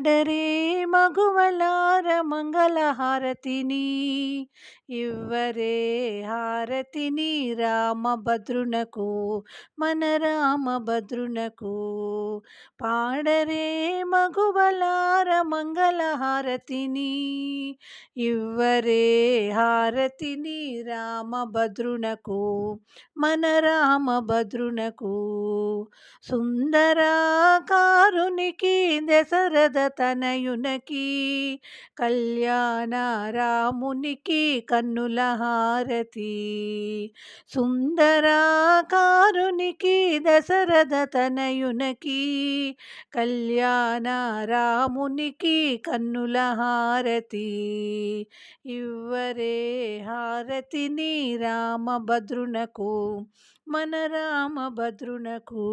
పాడరే మగువలార మంగళహారతిని ఇవ్వరే హారతిని రామభద్రునకు మన రామభద్రునకు. పాడరే మగువలార మంగళహారతిని ఇవ్వరే హారతిని రామభద్రునకు మన రామభద్రునకు. సుందరాకారునికి దశరథ తనయునకి కళ్యాణరామునికి కన్నుల హారతి సుందరాకారునికి దశరథ తనయునకి కళ్యాణరామునికి కన్నుల హారతి ఇవ్వరే హారతిని రామభద్రునకు మన రామభద్రునకు.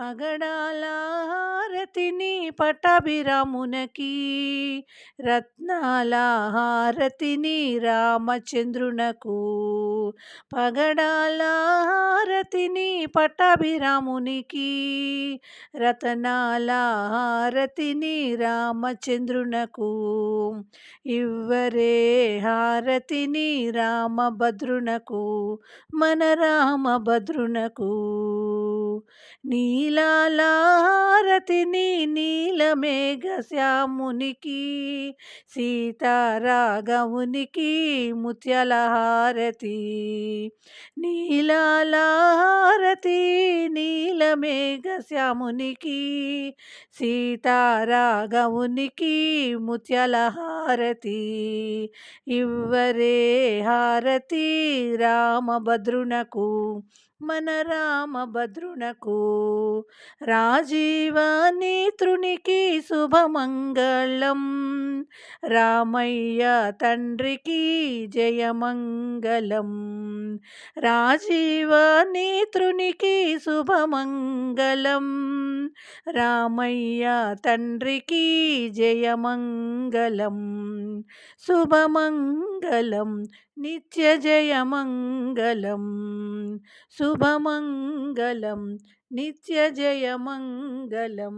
పగడాల హారతిని పటాభిరామునకి రత్నాల రామచంద్రునకు. పగడాల హారతిని పటాభిరామునికి రతనాల రామచంద్రునకు. ఇవ్వరే హారతిని రామభద్రునకు మన రామభద్రునకు. నీలాల నీలమేఘ శ్యామునికి సీతారాగమునికి ముత్యాల హారతి నీలమేఘశ్యామునికి హారతి శ్యామునికి సీతారాఘవునికి ముత్యాల హారతి ఇవ్వరే హారతి రామభద్రునకు మన రామభద్రునకు. రాజీవనేత్రునికి శుభమంగళం రామయ్య తండ్రికి జయమంగళం. రాజీవనేత్రునికి శుభమంగళం రామయ్య తండ్రికి జయమంగళం. శుభమంగళం నిత్య జయమంగళం. శుభమంగళం, నిత్య జయమంగళం.